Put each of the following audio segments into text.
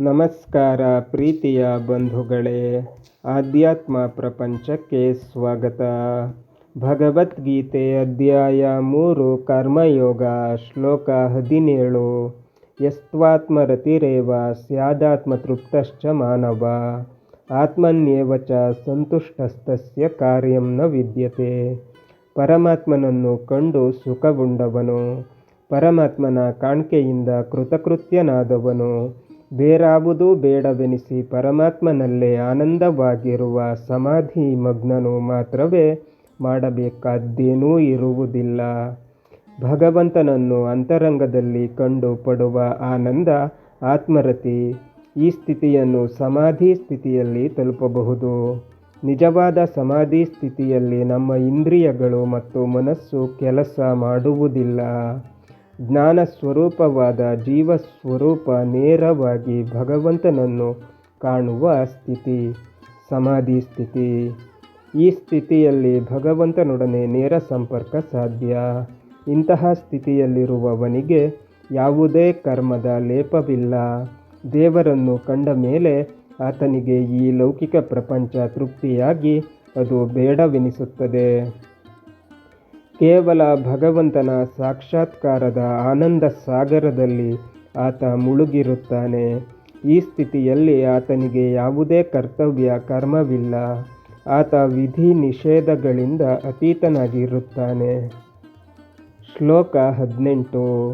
ನಮಸ್ಕಾರ ಪ್ರೀತಿಯ ಬಂಧುಗಳೇ, ಆಧ್ಯಾತ್ಮ ಪ್ರಪಂಚಕ್ಕೆ ಸ್ವಾಗತ. ಭಗವದ್ಗೀತೆ ಅಧ್ಯಾಯ ಮೂರು, ಕರ್ಮಯೋಗ, ಶ್ಲೋಕ ಹದಿನೇಳು. ಯಸ್ತ್ವಾತ್ಮರತಿರೇವ ಸ್ಯಾದಾತ್ಮತೃಪ್ತಶ್ಚ ಮಾನವ. ಆತ್ಮನ್ಯೇವ ಚ ಸಂತುಷ್ಟಸ್ತಸ್ಯ ಕಾರ್ಯಂ ನ ವಿದ್ಯತೆ. ಪರಮಾತ್ಮನನ್ನು ಕಂಡು ಸುಖಗೊಂಡವನು. ಪರಮಾತ್ಮನ ಕಾಣ್ಕೆಯಿಂದ ಕೃತಕೃತ್ಯನಾದವನು. ಬೇರಾವುದೂ ಬೇಡವೆನಿಸಿ ಪರಮಾತ್ಮನಲ್ಲೇ ಆನಂದವಾಗಿರುವ ಸಮಾಧಿ ಮಗ್ನನು ಮಾತ್ರವೇ ಮಾಡಬೇಕಾದ್ದೇನೂ ಇರುವುದಿಲ್ಲ. ಭಗವಂತನನ್ನು ಅಂತರಂಗದಲ್ಲಿ ಕಂಡು ಪಡುವ ಆನಂದ, ಆತ್ಮರತಿ ಈ ಸ್ಥಿತಿಯನ್ನು ಸಮಾಧಿ ಸ್ಥಿತಿಯಲ್ಲಿ ತಲುಪಬಹುದು. ನಿಜವಾದ ಸಮಾಧಿ ಸ್ಥಿತಿಯಲ್ಲಿ ನಮ್ಮ ಇಂದ್ರಿಯಗಳು ಮತ್ತು ಮನಸ್ಸು ಕೆಲಸ ಮಾಡುವುದಿಲ್ಲ. ಜ್ಞಾನ ಸ್ವರೂಪವಾದ ಜೀವ ಸ್ವರೂಪ ನೇರವಾಗಿ ಭಗವಂತನನ್ನು ಕಾಣುವ ಸ್ಥಿತಿ, ಸಮಾಧಿ ಸ್ಥಿತಿ. ಈ ಸ್ಥಿತಿಯಲ್ಲಿ ಭಗವಂತನೊಡನೆ ನೇರ ಸಂಪರ್ಕ ಸಾಧ್ಯ. ಇಂತಹ ಸ್ಥಿತಿಯಲ್ಲಿರುವವನಿಗೆ ಯಾವುದೇ ಕರ್ಮದ ಲೇಪವಿಲ್ಲ. ದೇವರನ್ನು ಕಂಡ ಮೇಲೆ ಆತನಿಗೆ ಈ ಲೌಕಿಕ ಪ್ರಪಂಚ ತೃಪ್ತಿಯಾಗಿ ಅದು ಬೇಡವೆನಿಸುತ್ತದೆ. ಕೇವಲ ಭಗವಂತನ ಸಾಕ್ಷಾತ್ಕಾರದ ಆನಂದ ಸಾಗರದಲ್ಲಿ ಆತ ಮುಳುಗಿರುತ್ತಾನೆ. ಈ ಸ್ಥಿತಿಯಲ್ಲಿ ಆತನಿಗೆ ಯಾವುದೇ ಕರ್ತವ್ಯ, ಕರ್ಮವಿಲ್ಲ. ಆತ ವಿಧಿ ನಿಷೇಧಗಳಿಂದ ಅತೀತನಾಗಿರುತ್ತಾನೆ. ಶ್ಲೋಕ ಹದಿನೆಂಟು.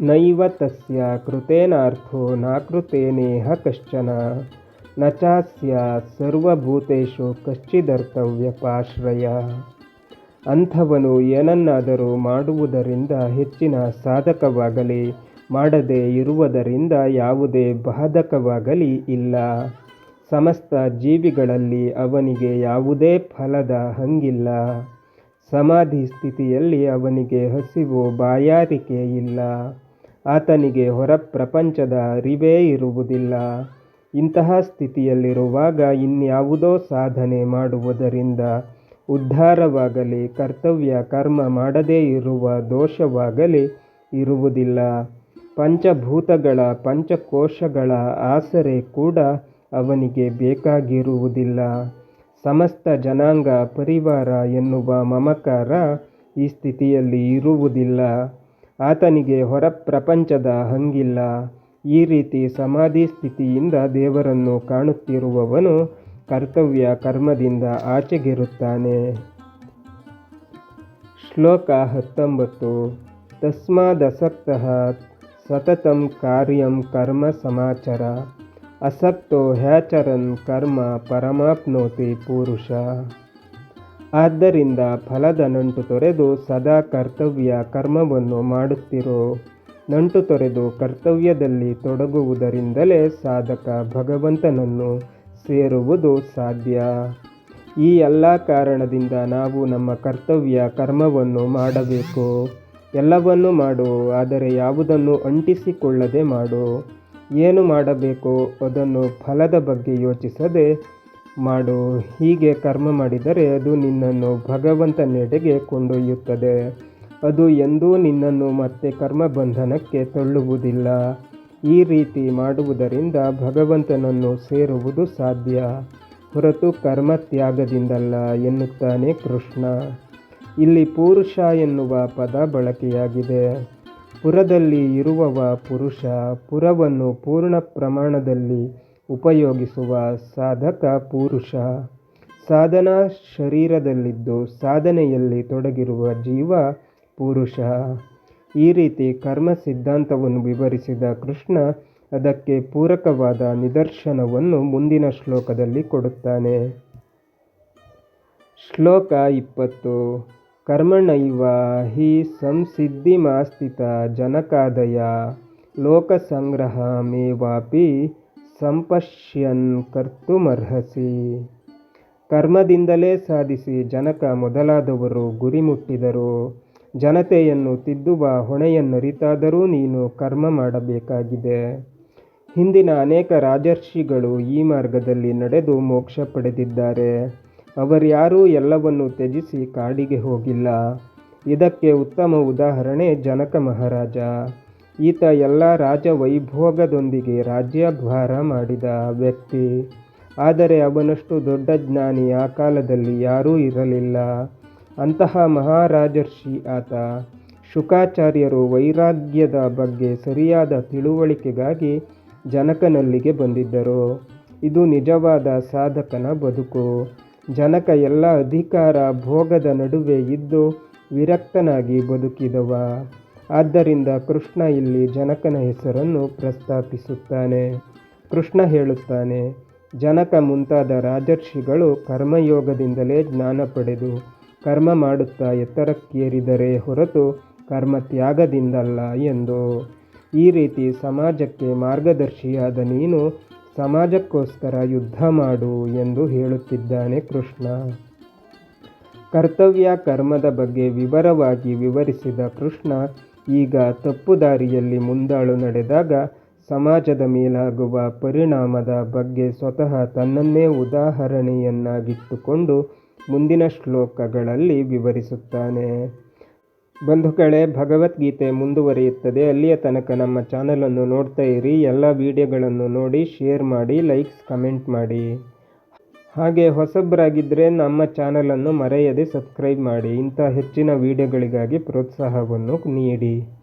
ನೈವ ತಸ್ಯ ಕೃತೇನಾರ್ಥೋ ನಾಕೃತೇನೇಹ ಕಶ್ಚನ. ನಚಾಸ್ಯ ಚಾಸ್ಯ ಸರ್ವಭೂತೇಷು ಕಶ್ಚಿದರ್ತವ್ಯಪಾಶ್ರಯ. ಅಂಥವನು ಏನನ್ನಾದರೂ ಮಾಡುವುದರಿಂದ ಹೆಚ್ಚಿನ ಸಾಧಕವಾಗಲಿ, ಮಾಡದೇ ಇರುವುದರಿಂದ ಯಾವುದೇ ಬಾಧಕವಾಗಲಿ ಇಲ್ಲ. ಸಮಸ್ತ ಜೀವಿಗಳಲ್ಲಿ ಅವನಿಗೆ ಯಾವುದೇ ಫಲದ ಹಂಗಿಲ್ಲ. ಸಮಾಧಿ ಸ್ಥಿತಿಯಲ್ಲಿ ಅವನಿಗೆ ಹಸಿವು ಬಾಯಾರಿಕೆ ಇಲ್ಲ. ಆತನಿಗೆ ಹೊರ ಪ್ರಪಂಚದ ಅರಿವೇ ಇರುವುದಿಲ್ಲ. ಇಂತಹ ಸ್ಥಿತಿಯಲ್ಲಿರುವಾಗ ಇನ್ಯಾವುದೋ ಸಾಧನೆ ಮಾಡುವುದರಿಂದ ಉದ್ಧಾರವಾಗಲಿ, ಕರ್ತವ್ಯ, ಕರ್ಮ ಮಾಡದೇ ಇರುವ ದೋಷವಾಗಲಿ ಇರುವುದಿಲ್ಲ. ಪಂಚಭೂತಗಳ ಪಂಚಕೋಶಗಳ ಆಸರೆ ಕೂಡ ಅವನಿಗೆ ಬೇಕಾಗಿರುವುದಿಲ್ಲ. ಸಮಸ್ತ ಜನಾಂಗ, ಪರಿವಾರ ಎನ್ನುವ ಮಮಕಾರ ಈ ಸ್ಥಿತಿಯಲ್ಲಿ ಇರುವುದಿಲ್ಲ. ಆತನಿಗೆ ಹೊರ ಪ್ರಪಂಚದ ಹಂಗಿಲ್ಲ. ಈ ರೀತಿ ಸಮಾಧಿ ಸ್ಥಿತಿಯಿಂದ ದೇವರನ್ನು ಕಾಣುತ್ತಿರುವವನು ಕರ್ತವ್ಯ ಕರ್ಮದಿಂದ ಆಚೆಗಿರುತ್ತಾನೆ. ಶ್ಲೋಕ ಹತ್ತೊಂಬತ್ತು. ತಸ್ಮಾದಸಕ್ತ ಸತತಂ ಕಾರ್ಯಂ ಕರ್ಮ ಸಮಾಚಾರ. ಅಸಕ್ತೋ ಹ್ಯಾಚರನ್ ಕರ್ಮ ಪರಮಾಪ್ನೋತಿ ಪುರುಷ. ಆದ್ದರಿಂದ ಫಲದ ನಂಟು ತೊರೆದು ಸದಾ ಕರ್ತವ್ಯ ಕರ್ಮವನ್ನು ಮಾಡುತ್ತಿರೋ. ನಂಟು ತೊರೆದು ಕರ್ತವ್ಯದಲ್ಲಿ ತೊಡಗುವುದರಿಂದಲೇ ಸಾಧಕ ಭಗವಂತನನ್ನು ಸೇರುವುದು ಸಾಧ್ಯ. ಈ ಎಲ್ಲ ಕಾರಣದಿಂದ ನಾವು ನಮ್ಮ ಕರ್ತವ್ಯ, ಕರ್ಮವನ್ನು ಮಾಡಬೇಕು. ಎಲ್ಲವನ್ನು ಮಾಡು, ಆದರೆ ಯಾವುದನ್ನು ಅಂಟಿಸಿಕೊಳ್ಳದೆ ಮಾಡು. ಏನು ಮಾಡಬೇಕು ಅದನ್ನು ಫಲದ ಬಗ್ಗೆ ಯೋಚಿಸದೆ ಮಾಡು. ಹೀಗೆ ಕರ್ಮ ಮಾಡಿದರೆ ಅದು ನಿನ್ನನ್ನು ಭಗವಂತನೆಡೆಗೆ ಕೊಂಡೊಯ್ಯುತ್ತದೆ. ಅದು ಎಂದೂ ನಿನ್ನನ್ನು ಮತ್ತೆ ಕರ್ಮ ಬಂಧನಕ್ಕೆ ತಳ್ಳುವುದಿಲ್ಲ. ಈ ರೀತಿ ಮಾಡುವುದರಿಂದ ಭಗವಂತನನ್ನು ಸೇರುವುದು ಸಾಧ್ಯ. ಹೊರತು ಕರ್ಮತ್ಯಾಗದಿಂದಲ್ಲ ಎನ್ನುತ್ತಾನೆ ಕೃಷ್ಣ. ಇಲ್ಲಿ ಪುರುಷ ಎನ್ನುವ ಪದ ಬಳಕೆಯಾಗಿದೆ. ಪುರದಲ್ಲಿ ಇರುವವ ಪುರುಷ ಪುರವನ್ನು ಪೂರ್ಣ ಪ್ರಮಾಣದಲ್ಲಿ ಉಪಯೋಗಿಸುವ ಸಾಧಕ ಪುರುಷ. ಸಾಧನಾ ಶರೀರದಲ್ಲಿದ್ದು ಸಾಧನೆಯಲ್ಲಿ ತೊಡಗಿರುವ ಜೀವ ಪುರುಷ. ಈ ರೀತಿ ಕರ್ಮ ಸಿದ್ಧಾಂತವನ್ನು ವಿವರಿಸಿದ ಕೃಷ್ಣ ಅದಕ್ಕೆ ಪೂರಕವಾದ ನಿದರ್ಶನವನ್ನು ಮುಂದಿನ ಶ್ಲೋಕದಲ್ಲಿ ಕೊಡುತ್ತಾನೆ. ಶ್ಲೋಕ ಇಪ್ಪತ್ತು. ಕರ್ಮಣೈವ ಹಿ ಸಂಸಿದ್ಧಿಮಾಸ್ಥಿತ ಜನಕಾದಯ ಲೋಕಸಂಗ್ರಹಮೇವಾಪಿ ಸಂಪಶ್ಯನ್ ಕರ್ತುಮರ್ಹಸಿ. ಕರ್ಮದಿಂದಲೇ ಸಾಧಿಸಿ ಜನಕ ಮೊದಲಾದವರು ಗುರಿ ಮುಟ್ಟಿದರು ಜನತೆಯನ್ನು ತಿದ್ದುವ ಹೊಣೆಯನ್ನರಿತಾದರೂ ನೀನು ಕರ್ಮ ಮಾಡಬೇಕಾಗಿದೆ. ಹಿಂದಿನ ಅನೇಕ ರಾಜರ್ಷಿಗಳು ಈ ಮಾರ್ಗದಲ್ಲಿ ನಡೆದು ಮೋಕ್ಷ ಪಡೆದಿದ್ದಾರೆ. ಅವರ್ಯಾರೂ ಎಲ್ಲವನ್ನೂ ತ್ಯಜಿಸಿ ಕಾಡಿಗೆ ಹೋಗಿಲ್ಲ. ಇದಕ್ಕೆ ಉತ್ತಮ ಉದಾಹರಣೆ ಜನಕ ಮಹಾರಾಜ. ಈತ ಎಲ್ಲ ರಾಜವೈಭೋಗದೊಂದಿಗೆ ರಾಜ್ಯಭಾರ ಮಾಡಿದ ವ್ಯಕ್ತಿ. ಆದರೆ ಅವನಷ್ಟು ದೊಡ್ಡ ಜ್ಞಾನಿ ಆ ಕಾಲದಲ್ಲಿ ಯಾರೂ ಇರಲಿಲ್ಲ. ಅಂತಹ ಮಹಾರಾಜರ್ಷಿ ಆತ ಶುಕಾಚಾರ್ಯರು ವೈರಾಗ್ಯದ ಬಗ್ಗೆ ಸರಿಯಾದ ತಿಳುವಳಿಕೆಗಾಗಿ ಜನಕನಲ್ಲಿಗೆ ಬಂದಿದ್ದರು. ಇದು ನಿಜವಾದ ಸಾಧಕನ ಬದುಕು. ಜನಕ ಎಲ್ಲ ಅಧಿಕಾರ ಭೋಗದ ನಡುವೆ ಇದ್ದು ವಿರಕ್ತನಾಗಿ ಬದುಕಿದವ. ಆದ್ದರಿಂದ ಕೃಷ್ಣ ಇಲ್ಲಿ ಜನಕನ ಹೆಸರನ್ನು ಪ್ರಸ್ತಾಪಿಸುತ್ತಾನೆ. ಕೃಷ್ಣ ಹೇಳುತ್ತಾನೆ, ಜನಕ ಮುಂತಾದ ರಾಜರ್ಷಿಗಳು ಕರ್ಮಯೋಗದಿಂದಲೇ ಜ್ಞಾನ ಪಡೆದು ಕರ್ಮ ಮಾಡುತ್ತಾ ಎತ್ತರಕ್ಕೇರಿದರೆ ಹೊರತು ಕರ್ಮ ತ್ಯಾಗದಿಂದಲ್ಲ ಎಂದು. ಈ ರೀತಿ ಸಮಾಜಕ್ಕೆ ಮಾರ್ಗದರ್ಶಿಯಾದ ನೀನು ಸಮಾಜಕ್ಕೋಸ್ಕರ ಯುದ್ಧ ಮಾಡು ಎಂದು ಹೇಳುತ್ತಿದ್ದಾನೆ ಕೃಷ್ಣ. ಕರ್ತವ್ಯ ಕರ್ಮದ ಬಗ್ಗೆ ವಿವರವಾಗಿ ವಿವರಿಸಿದ ಕೃಷ್ಣ ಈಗ ತಪ್ಪು ದಾರಿಯಲ್ಲಿ ಮುಂದಾಳು ನಡೆದಾಗ ಸಮಾಜದ ಮೇಲಾಗುವ ಪರಿಣಾಮದ ಬಗ್ಗೆ ಸ್ವತಃ ತನ್ನನ್ನೇ ಉದಾಹರಣೆಯನ್ನಾಗಿಟ್ಟುಕೊಂಡು ಮುಂದಿನ ಶ್ಲೋಕಗಳಲ್ಲಿ ವಿವರಿಸುತ್ತಾನೆ. ಬಂಧುಗಳೇ, ಭಗವದ್ಗೀತೆ ಮುಂದುವರಿಯುತ್ತದೆ. ಅಲ್ಲಿಯ ತನಕ ನಮ್ಮ ಚಾನಲನ್ನು ನೋಡ್ತಾ ಇರಿ. ಎಲ್ಲ ವಿಡಿಯೋಗಳನ್ನು ನೋಡಿ, ಶೇರ್ ಮಾಡಿ, ಲೈಕ್ಸ್, ಕಮೆಂಟ್ ಮಾಡಿ. ಹಾಗೆ ಹೊಸಬರಾಗಿದ್ದರೆ ನಮ್ಮ ಚಾನಲನ್ನು ಮರೆಯದೆ ಸಬ್ಸ್ಕ್ರೈಬ್ ಮಾಡಿ. ಇಂಥ ಹೆಚ್ಚಿನ ವಿಡಿಯೋಗಳಿಗಾಗಿ ಪ್ರೋತ್ಸಾಹವನ್ನು ನೀಡಿ.